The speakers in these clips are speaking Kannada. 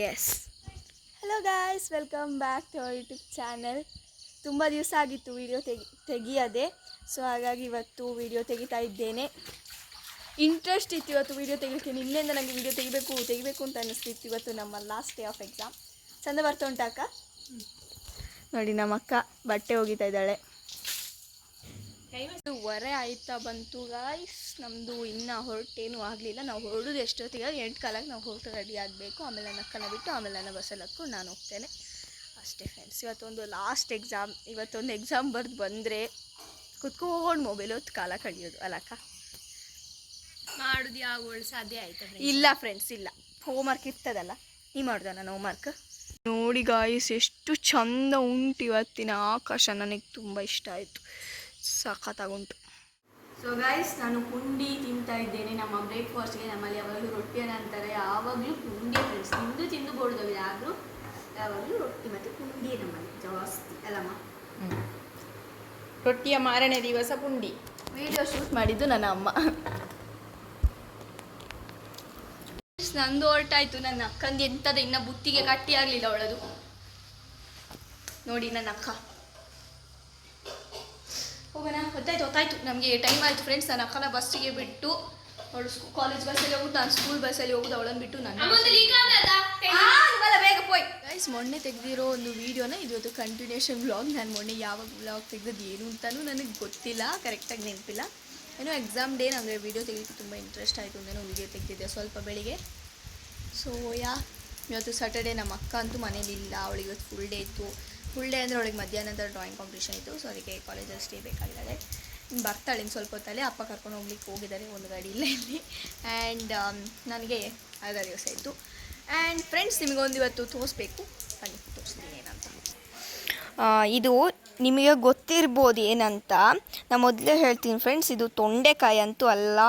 Yes hello guys welcome back to our YouTube channel ತುಂಬ ದಿವಸ ಆಗಿತ್ತು ವೀಡಿಯೋ ತೆಗಿ ತೆಗಿಯದೆ. ಸೊ ಹಾಗಾಗಿ ಇವತ್ತು ವಿಡಿಯೋ ತೆಗಿತಾ ಇದ್ದೇನೆ. ಇಂಟ್ರೆಸ್ಟ್ ಇತ್ತು ಇವತ್ತು ವೀಡಿಯೋ ತೆಗಿಲಿಕ್ಕೆ. ನಿನ್ನೆಯಿಂದ ನನಗೆ ವಿಡಿಯೋ ತೆಗಿಬೇಕು ತೆಗಿಬೇಕು ಅಂತ ಅನ್ನಿಸ್ತಿತ್ತು ಇವತ್ತು ನಮ್ಮ ಲಾಸ್ಟ್ ಡೇ ಆಫ್ ಎಕ್ಸಾಮ್ ಚಂದ ಬರ್ತಾ ಉಂಟಾ ಅಕ್ಕ? ನೋಡಿ ನಮ್ಮ ಅಕ್ಕ ಬಟ್ಟೆ ಒಗಿತಾ ಇದ್ದಾಳೆ. ಇದು ವರೆ ಆಯ್ತಾ ಬಂತು ಗಾಯ್ಸ್ ನಮ್ಮದು ಇನ್ನ ಹೊರಟೇನು ಆಗಲಿಲ್ಲ. ನಾವು ಹೊರಡೋದು ಎಷ್ಟೊತ್ತಿಗೆ? ಎಂಟು ಕಾಲಕ್ಕೆ ನಾವು ಹೊರಟು ರೆಡಿ ಆಗಬೇಕು. ಆಮೇಲೆ ನನ್ನ ಅಕ್ಕನ ಬಿಟ್ಟು ಆಮೇಲೆ ನನ್ನ ಬಸ್ಸಲ್ಲಿ ಹತ್ಕೊಂಡು ನಾನು ಹೋಗ್ತೇನೆ. ಅಷ್ಟೇ ಫ್ರೆಂಡ್ಸ್ ಇವತ್ತೊಂದು ಲಾಸ್ಟ್ ಎಕ್ಸಾಮ್ ಇವತ್ತೊಂದು ಎಕ್ಸಾಮ್ ಬರೆದು ಬಂದರೆ ಕುತ್ಕೊಂಡು ಮೊಬೈಲ್ ಹೊತ್ತು ಕಾಲ ಕಳಿಯೋದು. ಅಲ್ಲಕ್ಕ ಮಾಡುದು ಯಾವ ಸಾಧ್ಯ ಆಯ್ತಾ ಇಲ್ಲ ಫ್ರೆಂಡ್ಸ್ ಇಲ್ಲ. ಹೋಮ್ವರ್ಕ್ ಇರ್ತದಲ್ಲ. ನೀ ಮಾಡ್ದ ನಾನು ಹೋಮ್ವರ್ಕ್ ನೋಡಿ ಗಾಯ್ಸ್ ಎಷ್ಟು ಚಂದ ಉಂಟು ಇವತ್ತಿನ ಆಕಾಶ. ನನಗೆ ತುಂಬ ಇಷ್ಟ ಆಯಿತು. ಸಖತ್ತಾಗುಂಟು. ಸೊ ಗಾಯ್ಸ್ ನಾನು ಪುಂಡಿ ತಿಂತಾ ಇದ್ದೇನೆ. ನಮ್ಮ ಬ್ರೇಕ್ಫಾಸ್ಟ್ಗೆ ನಮ್ಮಲ್ಲಿ ಯಾವಾಗಲೂ ರೊಟ್ಟಿ ಅಂತಾರೆ. ಯಾವಾಗಲೂ ಪುಂಡಿ ಫ್ರೆಂಡ್ಸ್ ತಿಂದು ತಿಂದು ಬೋಡ್ದವೆ ಆದರೂ ಯಾವಾಗಲೂ ರೊಟ್ಟಿ ಮತ್ತು ಪುಂಡಿ ನಮ್ಮಲ್ಲಿ. ಜಾಸ್ತಿ. ಅಲ್ಲಮ್ಮ? ರೊಟ್ಟಿಯ ಮಾರನೇ ದಿವಸ ಪುಂಡಿ. ವಿಡಿಯೋ ಶೂಟ್ ಮಾಡಿದ್ದು ನನ್ನ ಅಮ್ಮ. ನಂದು ಹೊರಟಾಯ್ತು. ನನ್ನ ಅಕ್ಕಂದು ಎಂಥದ್ದು ಇನ್ನ ಬುತ್ತಿಗೆ ಕಟ್ಟಿ ಆಗಲಿಲ್ಲ ಅವಳದು. ನೋಡಿ ನನ್ನ ಅಕ್ಕ. ಹೋಗೋಣ? ಗೊತ್ತಾಯ್ತು ಗೊತ್ತಾಯ್ತು. ನಮಗೆ ಟೈಮ್ ಆಯ್ತು ಫ್ರೆಂಡ್ಸ್ ನನ್ನ ಅಕ್ಕನ ಬಸ್ಸಿಗೆ ಬಿಟ್ಟು ಅವಳು ಕಾಲೇಜ್ ಬಸ್ಸಲ್ಲಿ ಹೋಗುದು ನಾನು ಸ್ಕೂಲ್ ಬಸ್ಸಲ್ಲಿ ಹೋಗುದು ಅವಳನ್ನು ಬಿಟ್ಟು ನಾನು ಬೇಗ ಪೋಯ್. ಗೈಸ್ ಮೊನ್ನೆ ತೆಗೆದಿರೋ ಒಂದು ವೀಡಿಯೋನ ಇವತ್ತು ಕಂಟಿನ್ಯೂಷನ್ ವ್ಲಾಗ್ ನಾನು ಮೊನ್ನೆ ಯಾವಾಗ ವ್ಲಾಗ್ ತೆಗೆದದ್ದು ಏನು ಅಂತಲೂ ನನಗೆ ಗೊತ್ತಿಲ್ಲ ಕರೆಕ್ಟಾಗಿ ನೆನಪಿಲ್ಲ. ಏನೋ ಎಕ್ಸಾಮ್ ಡೇ ನನಗೆ ವೀಡಿಯೋ ತೆಗಿಲಿಕ್ಕೆ ತುಂಬ ಇಂಟ್ರೆಸ್ಟ್ ಆಯಿತು ಅಂದೇನೋ ವೀಡಿಯೋ ತೆಗೆದಿದ್ದೆ ಸ್ವಲ್ಪ ಬೆಳಿಗ್ಗೆ. ಸೊ ಯಾ ಇವತ್ತು ಸ್ಯಾಟರ್ಡೇ ನಮ್ಮ ಅಕ್ಕ ಅಂತೂ ಮನೇಲಿ ಇಲ್ಲ ಅವಳಿಗೆ ಇವತ್ತು ಫುಲ್ ಡೇ ಇತ್ತು. ಫುಲ್ ಡೇ ಅಂದರೆ ಅವಳಿಗೆ ಮಧ್ಯಾಹ್ನದ ಡ್ರಾಯಿಂಗ್ ಕಾಂಪಿಟೇಷನ್ ಇತ್ತು. ಸೊ ಅದಕ್ಕೆ ಕಾಲೇಜಲ್ಲಿ ಸ್ಟೇ ಬೇಕಾಗಿದ್ದಾರೆ ಬರ್ತಾಳೆ ಇನ್ನು ಸ್ವಲ್ಪ ಹೊತ್ತಲ್ಲಿ. ಅಪ್ಪ ಕರ್ಕೊಂಡು ಹೋಗ್ಲಿಕ್ಕೆ ಹೋಗಿದ್ದಾರೆ ಒಂದು ಗಾಡಿ ಇಲ್ಲ ಇಲ್ಲಿ. ಆ್ಯಂಡ್ ನನಗೆ ಅರ್ಧ ದಿವಸ ಇತ್ತು ಆ್ಯಂಡ್ ಫ್ರೆಂಡ್ಸ್ ನಿಮಗೊಂದು ಇವತ್ತು ತೋರಿಸ್ಬೇಕು. ಬನ್ನಿ, ತೋರಿಸ್ತೀನಿ ಏನಂತ. ಇದು ನಿಮಗೆ ಗೊತ್ತಿರ್ಬೋದು ಏನಂತ. ನಾನು ಮೊದಲೇ ಹೇಳ್ತೀನಿ ಫ್ರೆಂಡ್ಸ್ ಇದು ತೊಂಡೆಕಾಯಿ ಅಂತೂ ಅಲ್ಲ.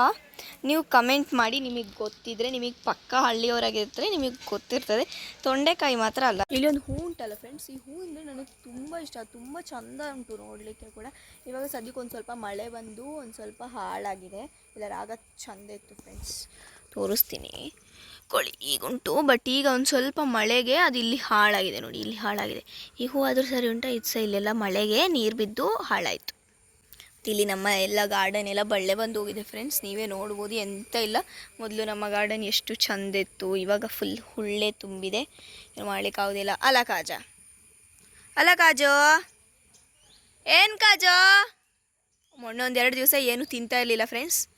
ನೀವು ಕಮೆಂಟ್ ಮಾಡಿ, ನಿಮಗೆ ಗೊತ್ತಿದ್ರೆ, ನಿಮಗೆ ಪಕ್ಕ ಹಳ್ಳಿಯವರಾಗಿರ್ತಾರೆ, ನಿಮಗೆ ಗೊತ್ತಿರ್ತದೆ. ತೊಂಡೆಕಾಯಿ ಮಾತ್ರ ಅಲ್ಲ. ಇಲ್ಲಿ ಒಂದು ಹೂ ಉಂಟಲ್ಲ ಫ್ರೆಂಡ್ಸ್ ಈ ಹೂ ಅಂದರೆ ನನಗೆ ತುಂಬ ಇಷ್ಟ. ತುಂಬ ಚಂದ ಉಂಟು ನೋಡಲಿಕ್ಕೆ ಕೂಡ. ಇವಾಗ ಸದ್ಯಕ್ಕೆ ಒಂದು ಸ್ವಲ್ಪ ಮಳೆ ಬಂದು, ಒಂದು ಸ್ವಲ್ಪ ಹಾಳಾಗಿದೆ. ಇಲ್ಲ, ರಾಗ ಚಂದ ಇತ್ತು ಫ್ರೆಂಡ್ಸ್ ತೋರಿಸ್ತೀನಿ. ಕೊಳಿ ಈಗ ಉಂಟು ಬಟ್ ಈಗ ಒಂದು ಸ್ವಲ್ಪ ಮಳೆಗೆ ಅದು ಇಲ್ಲಿ ಹಾಳಾಗಿದೆ ನೋಡಿ, ಇಲ್ಲಿ ಹಾಳಾಗಿದೆ. ಈ ಹೂ ಆದರೂ ಸರಿ ಉಂಟಾ? ಇದು ಸಹ ಇಲ್ಲೆಲ್ಲ ಮಳೆಗೆ ನೀರು ಬಿದ್ದು ಹಾಳಾಯಿತು. ಇಲ್ಲಿ ನಮ್ಮ ಎಲ್ಲ ಗಾರ್ಡನ್ ಎಲ್ಲ ಬಳ್ಳೆ ಬಂದು ಹೋಗಿದೆ ಫ್ರೆಂಡ್ಸ್ ನೀವೇ ನೋಡ್ಬೋದು. ಎಂತ ಇಲ್ಲ. ಮೊದಲು ನಮ್ಮ ಗಾರ್ಡನ್ ಎಷ್ಟು ಚಂದ ಇತ್ತು. ಇವಾಗ ಫುಲ್ ಹುಳ್ಳೆ ತುಂಬಿದೆ. ಏನು ಮಾಡ್ಲಿಕ್ಕಾಗೋದಿಲ್ಲ ಅಲ ಕಾಜ? ಅಲ ಕಾಜೋ? ಏನು ಕಾಜೋ? ಮೊನ್ನೆ ಎರಡು ದಿವಸ ಏನು ತಿಂತಾ ಇರಲಿಲ್ಲ ಫ್ರೆಂಡ್ಸ್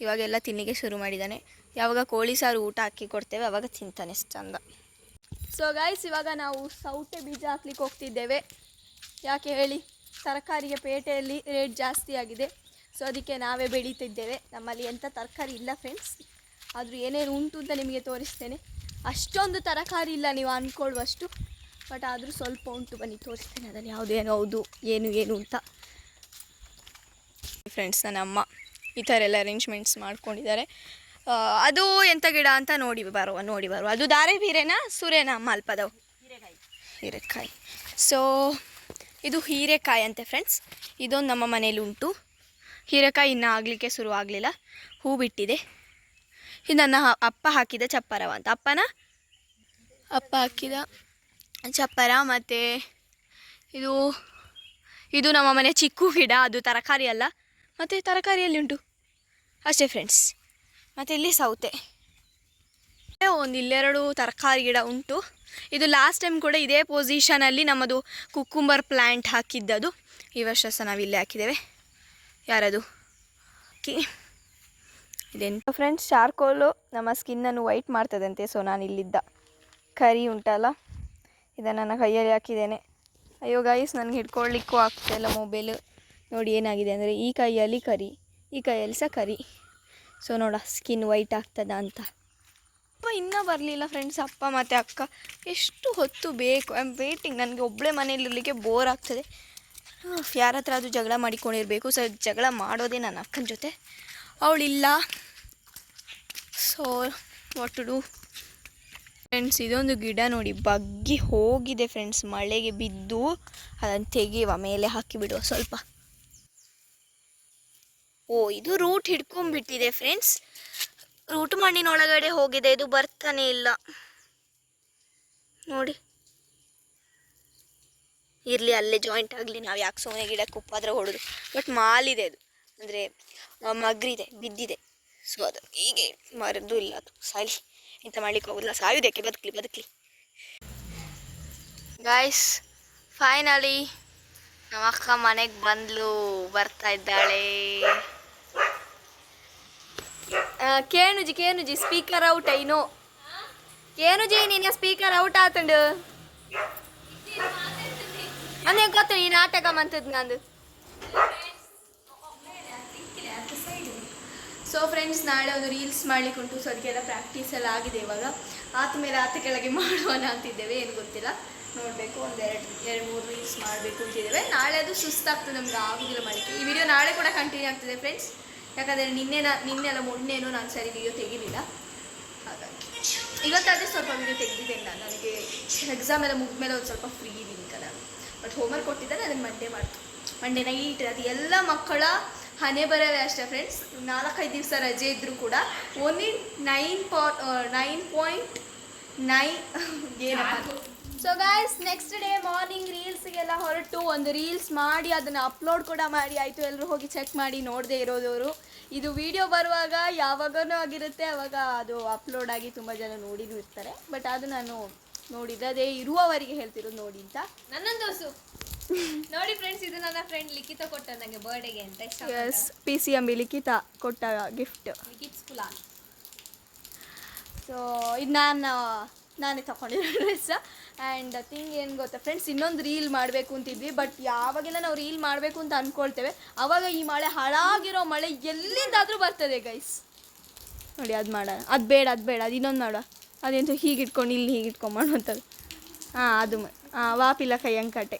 ಇವಾಗೆಲ್ಲ ತಿನ್ನಿಗೆ ಶುರು ಮಾಡಿದ್ದಾನೆ. ಯಾವಾಗ ಕೋಳಿ ಸಾರು ಊಟ ಹಾಕಿ ಕೊಡ್ತೇವೆ, ಅವಾಗ ತಿಂತಾನೆ ಚಂದ. ಸೊ ಗಾಯ್ಸ್ ಇವಾಗ ನಾವು ಸೌತೆ ಬೀಜ ಹಾಕ್ಲಿಕ್ಕೆ ಹೋಗ್ತಿದ್ದೇವೆ. ಯಾಕೆ ಹೇಳಿ? ತರಕಾರಿಗೆ ಪೇಟೆಯಲ್ಲಿ ರೇಟ್ ಜಾಸ್ತಿ ಆಗಿದೆ. ಸೊ ಅದಕ್ಕೆ ನಾವೇ ಬೆಳೀತಿದ್ದೇವೆ. ನಮ್ಮಲ್ಲಿ ಎಂಥ ತರಕಾರಿ ಇಲ್ಲ ಫ್ರೆಂಡ್ಸ್ ಆದರೂ ಏನೇನು ಉಂಟು ಅಂತ ನಿಮಗೆ ತೋರಿಸ್ತೇನೆ. ಅಷ್ಟೊಂದು ತರಕಾರಿ ಇಲ್ಲ ನೀವು ಅಂದ್ಕೊಳ್ಳುವಷ್ಟು ಬಟ್ ಆದರೂ ಸ್ವಲ್ಪ ಉಂಟು. ಬನ್ನಿ ತೋರಿಸ್ತೇನೆ. ಅದನ್ನು ಯಾವುದೇನು ಹೌದು ಏನು ಏನು ಅಂತ. ಫ್ರೆಂಡ್ಸ್ ನನ್ನ ಅಮ್ಮ ಈ ಥರ ಎಲ್ಲ ಅರೇಂಜ್ಮೆಂಟ್ಸ್ ಮಾಡ್ಕೊಂಡಿದ್ದಾರೆ. ಅದು ಎಂಥ ಗಿಡ ಅಂತ ನೋಡಿ ಬರುವ ನೋಡಿ ಬರುವ. ಅದು ದಾರೆ ಬೀರೇನಾ ಸೂರ್ಯನ ಅಮ್ಮ ಅಲ್ಪದವು ಹೀರೆಕಾಯಿ. ಸೊ ಇದು ಹೀರೆಕಾಯಿ ಅಂತೆ ಫ್ರೆಂಡ್ಸ್ ಇದೊಂದು ನಮ್ಮ ಮನೇಲಿ ಉಂಟು. ಹೀರೆಕಾಯಿ ಇನ್ನೂ ಆಗಲಿಕ್ಕೆ ಶುರು ಆಗಲಿಲ್ಲ. ಹೂ ಬಿಟ್ಟಿದೆ. ಇದು ನನ್ನ ಅಪ್ಪ ಹಾಕಿದ ಚಪ್ಪರವ ಅಂತ. ಅಪ್ಪನ? ಅಪ್ಪ ಹಾಕಿದ ಚಪ್ಪರ ಮತ್ತು ಇದು ಇದು ನಮ್ಮ ಮನೆ ಚಿಕ್ಕು ಗಿಡ. ಅದು ತರಕಾರಿ ಅಲ್ಲ. ಮತ್ತು ತರಕಾರಿಯಲ್ಲಿ ಉಂಟು. ಅಷ್ಟೇ ಫ್ರೆಂಡ್ಸ್ ಮತ್ತು ಇಲ್ಲಿ ಸೌತೆ. ಒಂದು ಇಲ್ಲೆರಡು ತರಕಾರಿ ಗಿಡ ಉಂಟು. ಇದು ಲಾಸ್ಟ್ ಟೈಮ್ ಕೂಡ ಇದೇ ಪೊಸಿಷನಲ್ಲಿ ನಮ್ಮದು ಕುಕ್ಕುಂಬರ್ ಪ್ಲ್ಯಾಂಟ್ ಹಾಕಿದ್ದದು. ಈ ವರ್ಷ ಸಹ ನಾವು ಇಲ್ಲೇ ಹಾಕಿದ್ದೇವೆ. ಯಾರದು? ಕಿ. ಇದೆಂತ ಫ್ರೆಂಡ್ಸ್ ಶಾರ್ಕೋಲು ನಮ್ಮ ಸ್ಕಿನ್ನನ್ನು ವೈಟ್ ಮಾಡ್ತದಂತೆ ಸೊ ನಾನು ಇಲ್ಲಿದ್ದ. ಕರಿ ಉಂಟಲ್ಲ? ಇದನ್ನು ನನ್ನ ಕೈಯಲ್ಲಿ ಹಾಕಿದ್ದೇನೆ. ಅಯ್ಯೋ ಗೈಸ್ ನನಗೆ ಹಿಡ್ಕೊಳ್ಳಿಕ್ಕೂ ಆಗ್ತಾಯಿಲ್ಲ ಮೊಬೈಲು ನೋಡಿ ಏನಾಗಿದೆ ಅಂದರೆ, ಈ ಕೈಯಲ್ಲಿ ಕರಿ, ಈ ಕೈಯಲ್ಲಿ ಸಹ ಕರಿ. ಸೊ ನೋಡ ಸ್ಕಿನ್ ವೈಟ್ ಆಗ್ತದ ಅಂತ. ಅಪ್ಪ ಇನ್ನೂ ಬರಲಿಲ್ಲ ಫ್ರೆಂಡ್ಸ್ ಅಪ್ಪ ಮತ್ತು ಅಕ್ಕ. ಎಷ್ಟು ಹೊತ್ತು ಬೇಕು? ಐ ಆಮ್ ವೇಟಿಂಗ್ ನನಗೆ ಒಬ್ಬಳೇ ಮನೇಲಿರಲಿಕ್ಕೆ ಬೋರ್ ಆಗ್ತದೆ. ಯಾರ ಹತ್ರ ಅದು ಜಗಳ ಮಾಡಿಕೊಂಡಿರಬೇಕು. ಸೊ ಜಗಳ ಮಾಡೋದೇ ನನ್ನ ಅಕ್ಕನ ಜೊತೆ. ಅವಳಿಲ್ಲ. So what to do friends ಇದೊಂದು ಗಿಡ ನೋಡಿ. ಬಗ್ಗಿ ಹೋಗಿದೆ ಫ್ರೆಂಡ್ಸ್ ಮಳೆಗೆ ಬಿದ್ದು ಅದನ್ನು ತೆಗೆಯುವ ಮೇಲೆ ಹಾಕಿ ಬಿಡುವ ಸ್ವಲ್ಪ. ಓ, ಇದು ರೂಟ್ ಹಿಡ್ಕೊಂಡ್ಬಿಟ್ಟಿದೆ ಫ್ರೆಂಡ್ಸ್ ರೂಟ್ ಮಣ್ಣಿನೊಳಗಡೆ ಹೋಗಿದೆ, ಇದು ಬರ್ತಾನೆ ಇಲ್ಲ. ನೋಡಿ. ಇರಲಿ, ಅಲ್ಲೇ ಜಾಯಿಂಟ್ ಆಗಲಿ, ನಾವು ಯಾಕೆ ಸೋನೆ ಗಿಡಕ್ಕೆ ಉಪ್ಪಾದ್ರೆ ಹೊಡೋದು. ಬಟ್ ಮಾಲಿದೆ ಅದು. ಅಂದರೆ ಮಗ್ರಿದೆ, ಬಿದ್ದಿದೆ. ಸೊ ಅದು ಹೀಗೆ ಮರದ್ದು ಇಲ್ಲ ಅದು. ಸಾಲಿ ಇಂಥ ಮಾಡ್ಲಿಕ್ಕೆ ಹೋಗೋದಿಲ್ಲ. ಸಾಯೋದಕ್ಕೆ ಬದುಕಲಿ ಬದುಕಲಿ. ಗಾಯ್ಸ್ ಫೈನಲಿ ನಮ್ಮ ಅಕ್ಕ ಮನೆಗೆ ಬಂದ್ಲು. ಬರ್ತಾ ಇದ್ದಾಳೆ. ಕೇಣುಜಿ ಕೇನುಜಿ ಸ್ಪೀಕರ್ ಔಟ್ ಐನೋ ಕೇನುಜಿ ನಿನ್ನ ಸ್ಪೀಕರ್ ಔಟ್ ಆತಂಡು? ಅಂದೆ ಗೊತ್ತು, ಈ ನಾಟಕ ಮಂತದ್ ನಂದು? ಸೊ ಫ್ರೆಂಡ್ಸ್ ನಾಳೆ ಒಂದು ರೀಲ್ಸ್ ಮಾಡ್ಲಿಕ್ಕೆ ಉಂಟು ಸೊ ಅದಕ್ಕೆಲ್ಲ ಪ್ರಾಕ್ಟೀಸ್ ಎಲ್ಲ ಆಗಿದೆ ಇವಾಗ. ಆತ ಮೇಲೆ ಆತ ಕೆಳಗೆ ಮಾಡೋಣ ಅಂತಿದ್ದೇವೆ. ಏನು ಗೊತ್ತಿಲ್ಲ. ನೋಡಬೇಕು, ಒಂದು ಎರಡು ಎರಡು ಮೂರು ರೀಲ್ಸ್ ಮಾಡಬೇಕು ಅಂತಿದ್ದೇವೆ. ನಾಳೆ ಅದು ಸುಸ್ತಾಗ್ತದೆ ನಮ್ಗೆ, ಆಗೋದಿಲ್ಲ ಮಾಡಲಿಕ್ಕೆ ಈ ವಿಡಿಯೋ ನಾಳೆ ಕೂಡ ಕಂಟಿನ್ಯೂ ಆಗ್ತದೆ ಫ್ರೆಂಡ್ಸ್ ಯಾಕಂದರೆ ನಿನ್ನೆ ನಾ ನಿನ್ನೆಲ್ಲ ಮೊನ್ನೆನೂ ನಾನು ಸರಿ ವಿಡಿಯೋ ತೆಗಿಲಿಲ್ಲ. ಹಾಗಾಗಿ ಇವತ್ತಾದರೆ ಸ್ವಲ್ಪ ವಿಡಿಯೋ ತೆಗೆದಿದ್ದೇನೆ ನಾನು. ನನಗೆ ಎಕ್ಸಾಮ್ ಎಲ್ಲ ಮುಗಿದ್ಮೇಲೆ ಒಂದು ಸ್ವಲ್ಪ ಫ್ರೀ ಇದ್ದೀನಿ ಕದ ಬಟ್ ಹೋಮ್ವರ್ಕ್ ಕೊಟ್ಟಿದ್ದಾರೆ ಅದನ್ನು ಮಂಡೇ ಮಾಡ್ತು ಮಂಡೇ ನೈಟ್ ಅದು ಎಲ್ಲ ಮಕ್ಕಳ ಹಣೆ ಬರವೇ ಅಷ್ಟೇ ಫ್ರೆಂಡ್ಸ್ ನಾಲ್ಕೈದು ದಿವಸ ರಜೆ ಇದ್ದರೂ ಕೂಡ ಓನ್ಲಿ ನೈನ್ ಪಾ ನೈನ್ ಪಾಯಿಂಟ್ ನೈನ್ ಏನಪ್ಪ? So guys next day morning ರೀಲ್ಸ್ಗೆಲ್ಲ ಹೊರಟು ಒಂದು ರೀಲ್ಸ್ ಮಾಡಿ ಅದನ್ನು ಅಪ್ಲೋಡ್ ಕೂಡ ಮಾಡಿ ಆಯಿತು ಎಲ್ಲರೂ ಹೋಗಿ ಚೆಕ್ ಮಾಡಿ ನೋಡದೇ ಇರೋದವರು. ಇದು ವಿಡಿಯೋ ಬರುವಾಗ ಯಾವಾಗನೂ ಆಗಿರುತ್ತೆ ಆವಾಗ ಅದು ಅಪ್ಲೋಡ್ ಆಗಿ ತುಂಬ ಜನ ನೋಡಿನೂ ಇರ್ತಾರೆ. ಬಟ್ ಅದು ನಾನು ನೋಡಿದ್ದೆ ಅದೇ ಇರುವವರಿಗೆ ಹೇಳ್ತಿರೋದು ನೋಡಿ ಅಂತ. ನನ್ನೊಂದು ದೋಸು ನೋಡಿ ಫ್ರೆಂಡ್ಸ್ ಇದು ನನ್ನ ಫ್ರೆಂಡ್ ಲಿಖಿತ ಕೊಟ್ಟ ನನಗೆ ಬರ್ಡೇಗೆ ಅಂತ S P C M B Likhita ಕೊಟ್ಟ ಗಿಫ್ಟ್ ಲಿಖಿತ್ ಸ್ಕೂಲ. ಸೊ ಇದು ನಾನು ನಾನೇ ತಗೊಂಡಿರೋ ಡ್ರೆಸ್ ಆ್ಯಂಡ್ ಥಿಂಗ್ ಏನು ಗೊತ್ತಾ ಫ್ರೆಂಡ್ಸ್ ಇನ್ನೊಂದು ರೀಲ್ ಮಾಡಬೇಕು ಅಂತಿದ್ವಿ ಬಟ್ ಯಾವಾಗೆಲ್ಲ ನಾವು ರೀಲ್ ಮಾಡಬೇಕು ಅಂತ ಅಂದ್ಕೊಳ್ತೇವೆ ಆವಾಗ ಈ ಮಳೆ ಹಾಳಾಗಿರೋ ಮಳೆ ಎಲ್ಲಿಂದಾದರೂ ಬರ್ತದೆ ಗೈಸ್ ನೋಡಿ, ಅದು ಮಾಡೋಣ ಅದು ಬೇಡ ಅದು ಬೇಡ, ಅದು ಇನ್ನೊಂದು ಮಾಡ. ಅದೇನು ಹೀಗೆ ಇಟ್ಕೊಂಡು ಇಲ್ಲಿ ಹೀಗೆ ಇಟ್ಕೊಂಡು ಮಾಡುವಂಥದ್ದು ಹಾಂ, ಅದು ಹಾಂ ವಾಪಿಲ್ಲ ಕೈ ಅಂಕಟೆ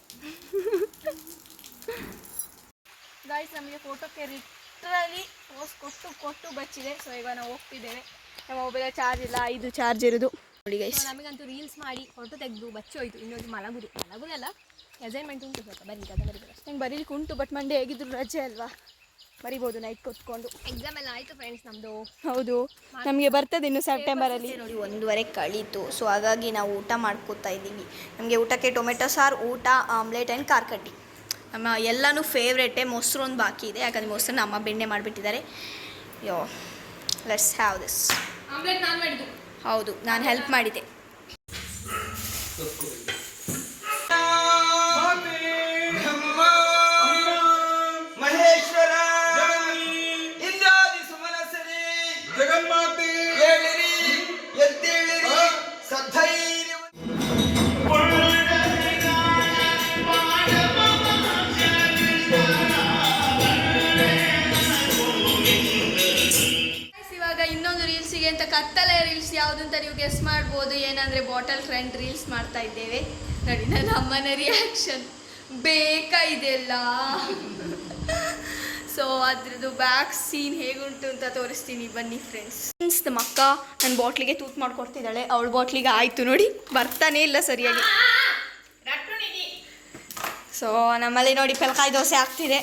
ಗಾಯ್ಸ್ ನಮಗೆ ಫೋಟೋಕ್ಕೆ ಲಿಟ್ರಲಿ ಪೋಸ್ ಕೊಟ್ಟು ಕೊಟ್ಟು ಬಚ್ಚಿದೆ. ಸೊ ಈಗ ನಾವು ಹೋಗ್ತಿದ್ದೇವೆ. ನಮ್ಮ ಮೊಬೈಲ್ ಚಾರ್ಜ್ ಇಲ್ಲ, ಐದು ಚಾರ್ಜ್ ಇರೋದು. ನೋಡಿ ಗೈಸ್ ನಮಗಂತೂ ರೀಲ್ಸ್ ಮಾಡಿ ಫೋಟೋ ತೆಗೆದು ಬಚ್ಚಿ ಹೋಯ್ತು ಇನ್ನೊಂದು ಮಲಗುದು. ಮಲಗುದಲ್ಲ ಅಸೈನ್ಮೆಂಟ್ ಉಂಟು ಸ್ವಲ್ಪ. ಬರಿ ಕದ ಬರೀಬೇಕು. ನಂಗೆ ಬರೀಲಿಕ್ಕೆ ಉಂಟು ಬಟ್ ಮಂಡೆ ಹೇಗಿದ್ರು ರಜೆ ಅಲ್ವಾ? ಬರಿಬೋದು ನೈಟ್ ಕೂತ್ಕೊಂಡು. ಎಕ್ಸಾಮ್ ಎಲ್ಲ ಆಯ್ತು ಫ್ರೆಂಡ್ಸ್ ನಮ್ಮದು ಹೌದು. ನಮಗೆ ಬರ್ತದೆ ಇನ್ನು ಸೆಪ್ಟೆಂಬರಲ್ಲಿ ನೋಡಿ ಒಂದೂವರೆ ಕಳೀತು. ಸೊ ಹಾಗಾಗಿ ನಾವು ಊಟ ಮಾಡ್ಕೋತಾ ಇದ್ದೀವಿ. ನಮಗೆ ಊಟಕ್ಕೆ ಟೊಮೆಟೊ ಸಾರು ಊಟ ಆಮ್ಲೆಟ್ ಆ್ಯಂಡ್ ಕಾರ್ಕಟ್ಟಿ. ನಮ್ಮ ಎಲ್ಲನೂ ಫೇವ್ರೇಟೇ ಮೊಸರು ಒಂದು ಬಾಕಿ ಇದೆ. ಯಾಕಂದರೆ ಮೊಸರನ್ನ ಅಮ್ಮ ಬೆಣ್ಣೆ ಮಾಡಿಬಿಟ್ಟಿದ್ದಾರೆ. Yo let's have this omelette ನಾನು ಮಾಡಿದ್ದು. ಹೌದು ನಾನು ಹೆಲ್ಪ್ ಮಾಡಿದ್ದೆ ಯಾವುದು ಅಂತ ನೀವು ಗೆಸ್ ಮಾಡ್ಬೋದು. ಏನಂದರೆ ಬಾಟಲ್ ಫ್ರೆಂಡ್ ರೀಲ್ಸ್ ಮಾಡ್ತಾ ಇದ್ದೇವೆ. ನೋಡಿ, ನನ್ನ ಅಮ್ಮನ ರಿಯಾಕ್ಷನ್ ಬೇಕಾ ಇದೆಲ್ಲ. ಸೊ ಅದ್ರದ್ದು ಬ್ಯಾಕ್ ಸೀನ್ ಹೇಗುಂಟು ಅಂತ ತೋರಿಸ್ತೀನಿ. ಬನ್ನಿ ಫ್ರೆಂಡ್ಸ್ ಫ್ರೆಂಡ್ಸ್ ನಮ್ಮ ಅಕ್ಕ ನನ್ನ ಬಾಟ್ಲಿಗೆ ತೂತ್ ಮಾಡ್ಕೊಡ್ತಿದ್ದಾಳೆ. ಅವಳ ಬಾಟ್ಲಿಗೆ ಆಯಿತು ನೋಡಿ. ಬರ್ತಾನೆ ಇಲ್ಲ ಸರಿಯಾಗಿ. ಸೊ ನಮ್ಮಲ್ಲಿ ನೋಡಿ ಪೆಲ್ಕಾಯಿ ದೋಸೆ ಆಗ್ತಿದೆ.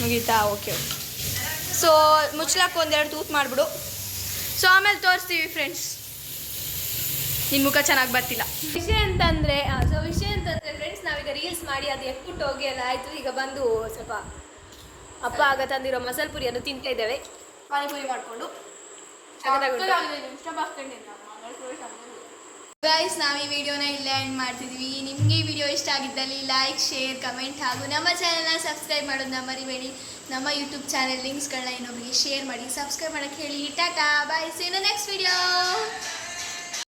ಮುಗೀತಾ? ಓಕೆ ಓಕೆ ಸೊ ಮುಚ್ಚಲಕ್ಕೆ ಒಂದೆರಡು ತೂತ್ ಮಾಡಿಬಿಡು. ಸೊ ಆಮೇಲೆ ತೋರಿಸ್ತೀವಿ ಫ್ರೆಂಡ್ಸ್ ನಿನ್ನ ಮುಖ ಚೆನ್ನಾಗಿ ಬರ್ತಿಲ್ಲ. ವಿಷಯ ಅಂತಂದ್ರೆ ಸೊ ವಿಷಯ ಅಂತಂದ್ರೆ ಫ್ರೆಂಡ್ಸ್ ನಾವೀಗ ರೀಲ್ಸ್ ಮಾಡಿ ಅದು ಎಕ್ಬಿಟ್ಟು ಹೋಗಿ ಎಲ್ಲ ಆಯ್ತು. ಈಗ ಬಂದು ಸ್ವಲ್ಪ ಅಪ್ಪ ಆಗ ತಂದಿರೋ ಮಸಾಲೆ ಪುರಿಯನ್ನು ತಿಂತಾ ಇದ್ದೇವೆ. ಪಾನಿಪುರಿ ಮಾಡಿಕೊಂಡು. ಗೈಸ್ ನಾವು ಈ ವಿಡಿಯೋನ ಇಲ್ಲೇ ಎಂಡ್ ಮಾಡ್ತಿದ್ವಿ. ನಿಮಗೆ ಈ ವಿಡಿಯೋ ಇಷ್ಟ ಆಗಿದ್ದಲ್ಲಿ ಲೈಕ್ ಶೇರ್ ಕಮೆಂಟ್ ಹಾಗೂ ನಮ್ಮ ಚಾನೆಲ್ನ ಸಬ್ಸ್ಕ್ರೈಬ್ ಮಾಡೋದನ್ನ ಮರಿಬೇಡಿ. ನಮ್ಮ ಯೂಟ್ಯೂಬ್ ಚಾನೆಲ್ ಲಿಂಕ್ಸ್ಗಳನ್ನ ಇನ್ನೊಬ್ಬರಿಗೆ ಶೇರ್ ಮಾಡಿ ಸಬ್ಸ್ಕ್ರೈಬ್ ಮಾಡೋಕ್ಕೆ ಹೇಳಿ. ಟಾಟಾ ಬಾಯ್ ಸೇನ ನೆಕ್ಸ್ಟ್ ವಿಡಿಯೋ